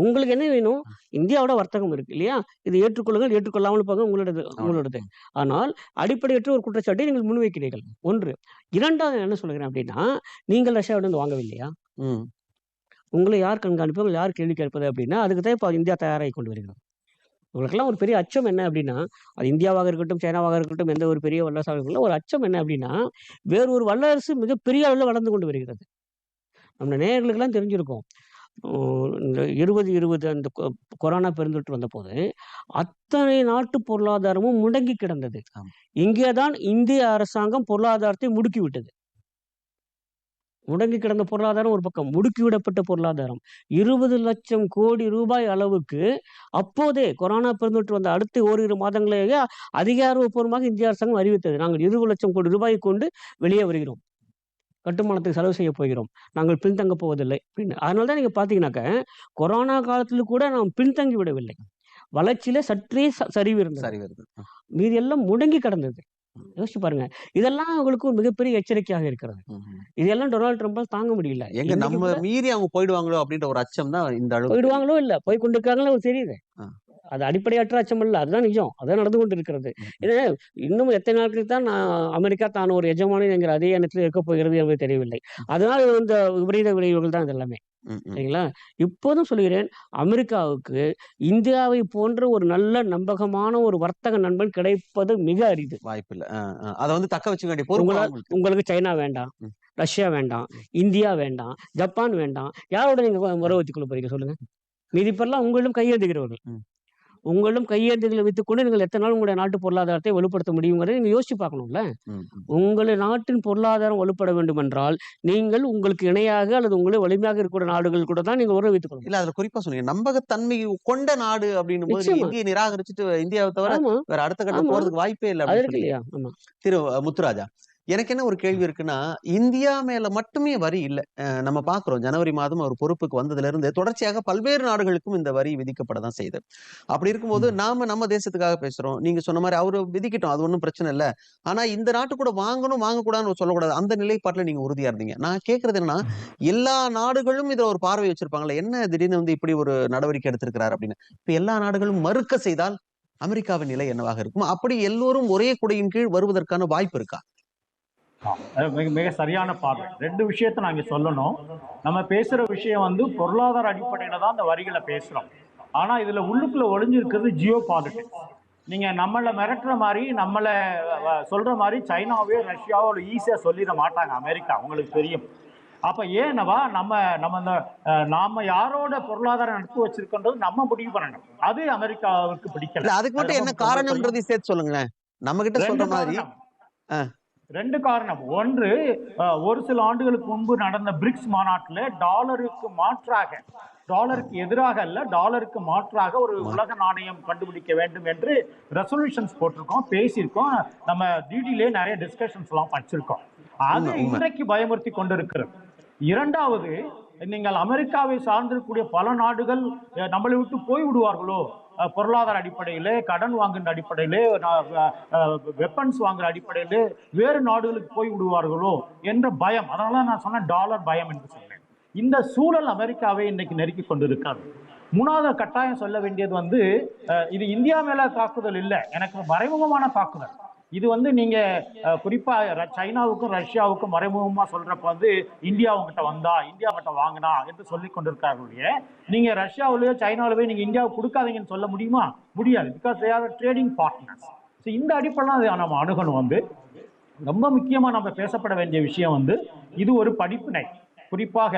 Speaker 3: உங்களுக்கு என்ன வேணும்? இந்தியாவோட வர்த்தகம் இருக்கு இல்லையா? இது ஏற்றுக்கொள்ளுங்கள் ஏற்றுக்கொள்ளாமல் போக உங்களோடது உங்களோடது ஆனால் அடிப்படையற்ற ஒரு குற்றச்சாட்டை நீங்கள் முன்வைக்கிறீர்கள். ஒன்று இரண்டாவது என்ன சொல்லுகிறேன் அப்படின்னா நீங்கள் ரஷ்யாவிடம் வாங்கவில்லையா. உங்களை யார் கண்காணிப்பாங்க? யார் கேள்வி கேட்பது அப்படின்னா அதுக்கு தான் இப்போ இந்தியா தயாராகி கொண்டு வருகிறது. உங்களுக்கெல்லாம் ஒரு பெரிய அச்சம் என்ன அப்படின்னா அது இந்தியாவாக இருக்கட்டும் சைனாவாக இருக்கட்டும் எந்த ஒரு பெரிய வல்லரசாக இருக்கட்டும் ஒரு அச்சம் என்ன அப்படின்னா வேறு ஒரு வல்லரசு மிகப்பெரிய அளவில் வளர்ந்து கொண்டு வருகிறது. நம்ம நேயர்களுக்கெல்லாம் தெரிஞ்சிருக்கும். இந்த இருபது இருபது அந்த கொரோனா பெருந்தொற்று வந்தபோது அத்தனை நாட்டு பொருளாதாரமும் முடங்கி கிடந்தது.
Speaker 1: ஆமா.
Speaker 3: இங்கேதான் இந்திய அரசாங்கம் பொருளாதாரத்தை முடுக்கி விட்டது. முடங்கி கிடந்த பொருளாதாரம் ஒரு பக்கம் முடுக்கிவிடப்பட்ட பொருளாதாரம். இருபது லட்சம் கோடி ரூபாய் அளவுக்கு அப்போதே கொரோனா பெருந்தொற்று வந்த அடுத்த ஓரிரு மாதங்களேயே அதிகாரப்பூர்வமாக இந்திய அரசாங்கம் அறிவித்தது. நாங்கள் இருபது லட்சம் கோடி ரூபாயை கொண்டு வெளியே வருகிறோம். கட்டுமானத்துக்கு செலவு செய்ய போகிறோம். நாங்கள் பின்தங்க போவதில்லை. அதனால தான் நீங்கள் பார்த்தீங்கன்னாக்க கொரோனா காலத்தில் கூட நாம் பின்தங்கி விடவில்லை. வளர்ச்சியில சற்றே சரிவு இருந்தது. மீதி எல்லாம் முடங்கி கிடந்தது. யோசிச்சு பாருங்க. இதெல்லாம் அவங்களுக்கு ஒரு மிகப்பெரிய எச்சரிக்கையாக இருக்கிறது. இதெல்லாம் டொனால்ட் ட்ரம்பால் தாங்க முடியல.
Speaker 1: எங்க நம்ம மீறி அவங்க போயிடுவாங்களோ அப்படின்ற ஒரு அச்சம் தான் இந்த அளவுக்கு.
Speaker 3: போயிடுவாங்களோ இல்ல? போய் கொண்டிருக்காங்களோ தெரியுது. அது அடிப்படையற்ற அச்சம் இல்ல. அதுதான் நிஜம். அதான் நடந்து கொண்டு இருக்கிறது. இது இன்னும் எத்தனை நாட்களுக்கு தான் நான் அமெரிக்கா தான் ஒரு எஜமானி என்கிற அதே எண்ணத்தில் இருக்க போகிறது என்பது தெரியவில்லை. அதனால் இந்த விபரீத விளைவுகள் தான் இது எல்லாமே. சரிங்களா? இப்போதும் சொல்கிறேன் அமெரிக்காவுக்கு இந்தியாவை போன்ற ஒரு நல்ல நம்பகமான ஒரு வர்த்தக நண்பன் கிடைப்பது மிக அரிது.
Speaker 1: வாய்ப்பில்லை. அதை வந்து தக்க வச்சுக்க வேண்டிய.
Speaker 3: உங்களுக்கு சைனா வேண்டாம். ரஷ்யா வேண்டாம் இந்தியா வேண்டாம் ஜப்பான் வேண்டாம். யாரோட நீங்க உறவு வைத்துக் கொள்ள போறீங்க சொல்லுங்க? மீதி பேர்லாம் உங்களிடம் கையேந்துகிறவர்கள்.
Speaker 1: ம்.
Speaker 3: உங்களிடம் கையேந்துகளை வைத்துக்கொண்டு நீங்கள் எத்தனை நாள் உங்களுடைய நாட்டு பொருளாதாரத்தை வலுப்படுத்த முடியுங்கிறதை நீங்க யோசிச்சு பார்க்கணும்ல. உங்களுடைய நாட்டின் பொருளாதாரம் வலுப்பட வேண்டும் என்றால் நீங்கள் உங்களுக்கு இணையாக அல்லது உங்களை வலிமையாக இருக்கிற நாடுகள் கூட தான் நீங்கள் உறவு வைத்துக் கொள்ள முடியும்.
Speaker 1: இல்ல அதுல குறிப்பா சொன்னீங்க நம்பகத்தன்மை கொண்ட நாடு அப்படின்னும் போது. இந்தியை நிராகரிச்சுட்டு இந்தியாவை தவிர வேற அடுத்த கட்டம். போறதுக்கு வாய்ப்பே இல்லை அப்படின்னு திரு முத்துராஜா எனக்கு என்ன ஒரு கேள்வி இருக்குன்னா இந்தியா மேல மட்டுமே வரி இல்ல. நம்ம பாக்குறோம். ஜனவரி மாதம் அவர் பொறுப்புக்கு வந்ததுல இருந்து தொடர்ச்சியாக பல்வேறு நாடுகளுக்கும் இந்த வரி விதிக்கப்பட தான் செய்யுது அப்படி இருக்கும்போது நாம நம்ம தேசத்துக்காக பேசுறோம். நீங்க சொன்ன மாதிரி அவரு விதிக்கட்டும். அது ஒன்றும் பிரச்சனை இல்ல. ஆனா இந்த நாட்டு கூட வாங்கணும் வாங்கக்கூடாதுன்னு சொல்லக்கூடாது. அந்த நிலைப்பாட்டுல நீங்க உறுதியா இருந்தீங்க. நான் கேக்குறது என்னன்னா எல்லா நாடுகளும் இதுல ஒரு பார்வை வச்சிருப்பாங்களே என்ன திடீர்னு வந்து இப்படி ஒரு நடவடிக்கை எடுத்திருக்கிறார் அப்படின்னு. இப்ப எல்லா நாடுகளும் மறுக்க செய்தால் அமெரிக்காவின் நிலை என்னவாக இருக்கும்? அப்படி எல்லோரும் ஒரே குடையின் கீழ் வருவதற்கான வாய்ப்பு இருக்கா?
Speaker 2: மிக மிக சரியான பார்வை. ரெண்டு விஷயத்தை நாங்க சொல்லணும். நம்ம பேசுற விஷயம் வந்து பொருளாதார அடிப்படையில தான் அந்த வரிகளை பேசுறோம். ஆனா இதுல உள்ளுக்குள்ள ஒளிஞ்சிருக்கிறது ஜியோ பாலிட்டிக்ஸ் நீங்க நம்மள மிரட்டுற மாதிரி நம்மள சொல்ற மாதிரி சைனாவையோ ரஷ்யாவோ ஈஸியா சொல்லிட மாட்டாங்க அமெரிக்கா. உங்களுக்கு தெரியும். அப்ப ஏன்னவா நம்ம நம்ம இந்த நாம யாரோட பொருளாதார நட்பு வச்சிருக்கோன்றது நம்ம முடிவு பண்ணணும். அது அமெரிக்காவுக்கு பிடிக்கல.
Speaker 1: அதுக்கு மட்டும் என்ன
Speaker 2: ரொம்ப
Speaker 1: காரணம்ன்றதையும் சேர்த்து சொல்லுங்களேன். நம்ம கிட்ட சொல்ற மாதிரி.
Speaker 2: ரெண்டு காரணம். ஒன்று ஒரு சில ஆண்டுகளுக்கு முன்பு நடந்த பிரிக்ஸ் மாநாட்டில் டாலருக்கு மாற்றாக டாலருக்கு எதிராக அல்ல டாலருக்கு மாற்றாக ஒரு உலக நாணயம் கண்டுபிடிக்க வேண்டும் என்று ரெசல்யூஷன்ஸ் போட்டிருக்கோம் பேசியிருக்கோம். நம்ம டிடிலே நிறைய டிஸ்கஷன்ஸ் எல்லாம் படிச்சிருக்கோம் அது. இன்றைக்கு பயமுறுத்தி கொண்டிருக்கிறது. இரண்டாவது நீங்கள் அமெரிக்காவை சார்ந்திருக்கக்கூடிய பல நாடுகள் நம்மளை விட்டு போய் விடுவார்களோ பொருளாதார அடிப்படையிலே கடன் வாங்குகின்ற அடிப்படையிலே வெப்பன்ஸ் வாங்குற அடிப்படையிலே வேறு நாடுகளுக்கு போய் விடுவார்களோ என்ற பயம். அதனால நான் சொன்னேன் டாலர் பயம் என்று சொன்னேன். இந்த சூழல் அமெரிக்காவை இன்னைக்கு நெருக்கி கொண்டிருக்காது. மூணாவது கட்டாயம் சொல்ல வேண்டியது வந்து இது இந்தியா மேல தாக்குதல் இல்லை. எனக்கு மறைமுகமான தாக்குதல். இது வந்து நீங்க குறிப்பா சைனாவுக்கும் ரஷ்யாவுக்கும் மறைமுகமா சொல்றப்ப வந்து இந்தியா உங்ககிட்ட வந்தா இந்தியா கிட்ட வாங்கினா என்று சொல்லி கொண்டிருக்காருடைய நீங்க ரஷ்யாவிலேயோ சைனாவிலேயோ நீங்க இந்தியாவுக்கு கொடுக்காதீங்கன்னு சொல்ல முடியுமா? முடியாது. Because they are trading partners so இந்த அடிப்படையில் அதை நம்ம அணுகணும் வந்து. ரொம்ப முக்கியமா நம்ம பேசப்பட வேண்டிய விஷயம் வந்து இது ஒரு படிப்பினை. குறிப்பாக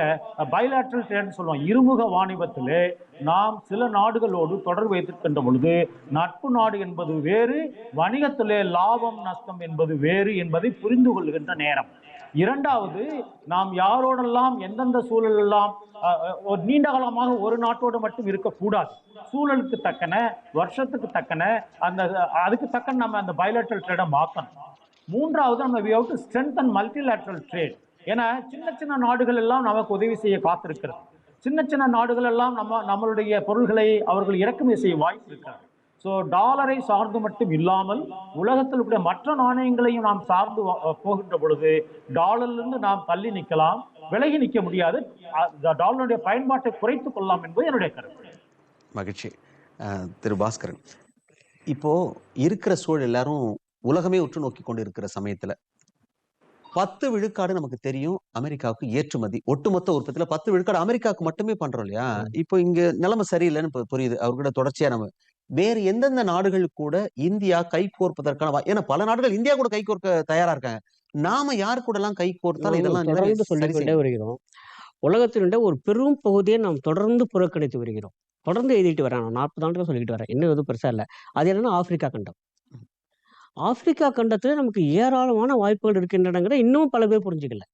Speaker 2: பைலாட்ரல் ட்ரேட்னு சொல்லுவோம் இருமுக வாணிபத்தில் நாம் சில நாடுகளோடு தொடர்பு வைத்திருக்கின்ற பொழுது நட்பு நாடு என்பது வேறு வணிகத்திலே லாபம் நஷ்டம் என்பது வேறு என்பதை புரிந்து கொள்கின்ற நேரம். இரண்டாவது நாம் யாரோடெல்லாம் எந்தெந்த சூழலெல்லாம் ஒரு நீண்ட காலமாக ஒரு நாட்டோடு மட்டும் இருக்கக்கூடாது சூழலுக்கு தக்கன வருஷத்துக்கு தக்கன அந்த அதுக்கு தக்கன நம்ம அந்த பைலாட்ரல் ட்ரேடை மாற்றணும் மூன்றாவது நம்ம we have to strengthen multilateral trade ஏன்னா சின்ன சின்ன நாடுகள் எல்லாம் நமக்கு உதவி செய்ய காத்திருக்கிறது. சின்ன சின்ன நாடுகள் எல்லாம் நம்ம நம்மளுடைய பொருள்களை அவர்கள் இறக்குமதி செய்ய வாய்ப்பு இருக்கிறது ஸோ டாலரை சார்ந்து மட்டும் இல்லாமல் உலகத்தில் இருக்கிற மற்ற நாணயங்களையும் நாம் சார்ந்து போகின்ற பொழுது டாலர்லேருந்து நாம் தள்ளி நிற்கலாம் விலகி நிற்க முடியாது. டாலருடைய பயன்பாட்டை குறைத்துக் கொள்ளலாம் என்பது என்னுடைய கருத்து.
Speaker 1: மகிழ்ச்சி. திரு பாஸ்கரன். இப்போ இருக்கிற சூழல் எல்லாரும் உலகமே உற்று நோக்கி கொண்டு இருக்கிற சமயத்துல பத்து விழுக்காடு நமக்கு தெரியும் அமெரிக்காவுக்கு ஏற்றுமதி. ஒட்டுமொத்த உற்பத்தியில பத்து விழுக்காடு அமெரிக்காவுக்கு மட்டுமே பண்றோம் இல்லையா? இப்போ இங்க நிலைமை சரியில்லைன்னு புரியுது. அவர் கூட தொடர்ச்சியா நம்ம வேறு எந்தெந்த நாடுகள் கூட இந்தியா கை கோர்ப்பதற்கான ஏன்னா பல நாடுகள் இந்தியா கூட கை கோர்க்க தயாரா இருக்காங்க. நாம யார் கூட எல்லாம் கை கோர்த்தால்
Speaker 3: நாங்கள்
Speaker 1: இதெல்லாம்
Speaker 3: தொடர்ந்து சொல்லிக்கொண்டே. வருகிறோம். உலகத்தினுடைய ஒரு பெரும் பகுதியை நாம் தொடர்ந்து புறக்கணித்து வருகிறோம். தொடர்ந்து எழுதிட்டு வரேன் நாற்பது ஆண்டுகள் சொல்லிட்டு வரேன். இன்னும் எதுவும் பெருசா இல்லை. அது என்னன்னா ஆப்பிரிக்கா கண்டம். ஆப்பிரிக்கா கண்டத்துல நமக்கு ஏராளமான வாய்ப்புகள் இருக்கின்றனங்கிற இன்னும் பல பேர் புரிஞ்சுக்கல.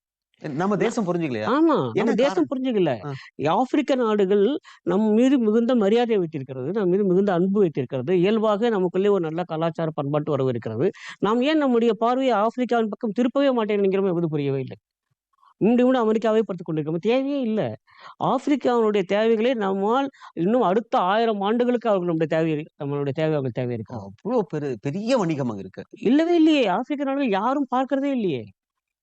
Speaker 1: நம்ம தேசம் புரிஞ்சுக்கலையா?
Speaker 3: ஆமா நம்ம தேசம்? புரிஞ்சுக்கல. ஆப்பிரிக்க நாடுகள் நம் மீது மிகுந்த மரியாதை வைத்திருக்கிறது நம் மீது மிகுந்த அன்பு வைத்திருக்கிறது இயல்பாக நமக்குள்ளே ஒரு நல்ல கலாச்சார பண்பாட்டு உறவு இருக்கிறது. நாம் ஏன் நம்முடைய பார்வையை ஆப்பிரிக்காவின் பக்கம் திருப்பவே மாட்டேங்கிறோம் என்பது புரியவே இல்லை. இன்று கூட அமெரிக்காவே படுத்துக் கொண்டிருக்கிறோம் தேவையே இல்லை. ஆப்பிரிக்காவினுடைய தேவைகளை நம்மால் இன்னும் அடுத்த ஆயிரம் ஆண்டுகளுக்கு அவர்களுடைய தேவை நம்மளுடைய தேவை அவர்கள் தேவை இருக்கு
Speaker 1: அவ்வளவு பெரு பெரிய வணிகம் அங்க இருக்கு.
Speaker 3: இல்லவே இல்லையே. ஆப்பிரிக்க நாடுகள் யாரும் பார்க்கறதே இல்லையே.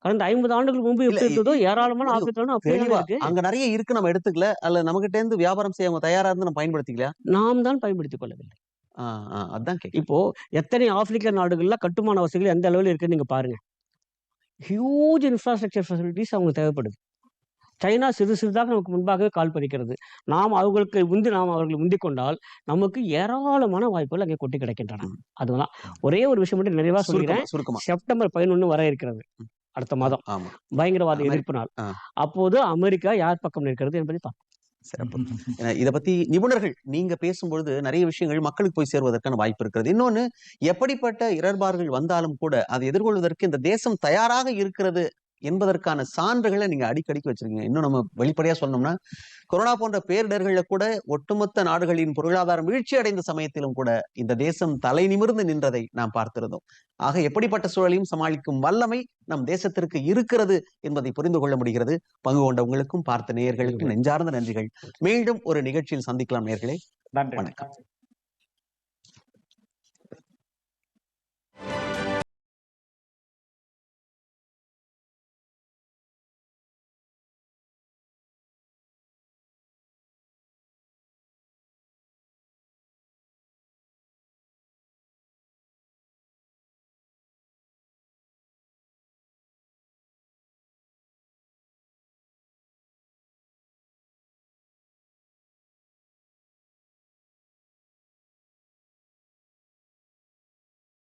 Speaker 3: கடந்த ஐம்பது ஆண்டுகள் முன்பு எப்படி இருந்ததோ ஏராளமான
Speaker 1: ஒரு
Speaker 3: ஆப்பிரிக்க நாடு அப்படியே
Speaker 1: தெளிவா
Speaker 3: இருக்கு.
Speaker 1: அங்க நிறைய இருக்கு. நம்ம எடுத்துக்கல. அல்ல நம்மகிட்ட இருந்து வியாபாரம் செய்ய அவங்க தயாரா இருந்து நம்ம பயன்படுத்திக்கலையா?
Speaker 3: நாம் தான் பயன்படுத்திக் கொள்ளவில்லை.
Speaker 1: அதான்
Speaker 3: இப்போ எத்தனை ஆப்பிரிக்க நாடுகள்ல கட்டுமான வசதிகள் எந்த அளவில் இருக்குன்னு நீங்க பாருங்க. ஹியூஜ் இன்ஃப்ராஸ்ட்ரக்சர் ஃபெசிலிட்டிஸ் அவங்களுக்கு தேவைப்படுது. சைனா சிறு சிறிதாக நமக்கு முன்பாகவே கால் பதிக்கிறது. நாம் அவர்களுக்கு முந்தி நாம் அவர்களை முந்திக் கொண்டால் நமக்கு ஏராளமான வாய்ப்புகள் அங்கே கொட்டி கிடக்கின்றன. அதுதான். ஒரே ஒரு விஷயம் மட்டும் நிறைவா சொல்கிறேன்.
Speaker 1: சுருக்கமா.
Speaker 3: செப்டம்பர் பதினொன்னு வர இருக்கிறது. அடுத்த மாதம். பயங்கரவாத எதிர்ப்பு நாள். அப்போது அமெரிக்கா யார் பக்கம் நிற்கிறது என்பதை பார்ப்போம்.
Speaker 1: சிறப்பு. இத பத்தி நிபுணர்கள் நீங்க பேசும்பொழுது நிறைய விஷயங்கள் மக்களுக்கு போய் சேருவதற்கான வாய்ப்பு இருக்கிறது. இன்னொன்னு எப்படிப்பட்ட இடர்பாடுகள் வந்தாலும் கூட அதை எதிர்கொள்வதற்கு இந்த தேசம் தயாராக இருக்கிறது என்பதற்கான சான்றுகளை நீங்க அடிக்கடிக்கு வச்சிருக்கீங்க. இன்னும் நம்ம வெளிப்படையா சொன்னோம்னா கொரோனா போன்ற பேரிடர்கள்ல கூட ஒட்டுமொத்த நாடுகளின் பொருளாதாரம் வீழ்ச்சி அடைந்த சமயத்திலும் கூட இந்த தேசம் தலை நிமிர்ந்து நின்றதை நாம் பார்த்திருந்தோம். ஆக எப்படிப்பட்ட சூழலையும் சமாளிக்கும் வல்லமை நம் தேசத்திற்கு இருக்கிறது என்பதை புரிந்து கொள்ள முடிகிறது. பங்கு கொண்ட உங்களுக்கும் பார்த்த நேயர்களுக்கும் நெஞ்சார்ந்த நன்றிகள். மீண்டும் ஒரு நிகழ்ச்சியில் சந்திக்கலாம் நேயர்களே
Speaker 2: நன்றி.
Speaker 1: வணக்கம்.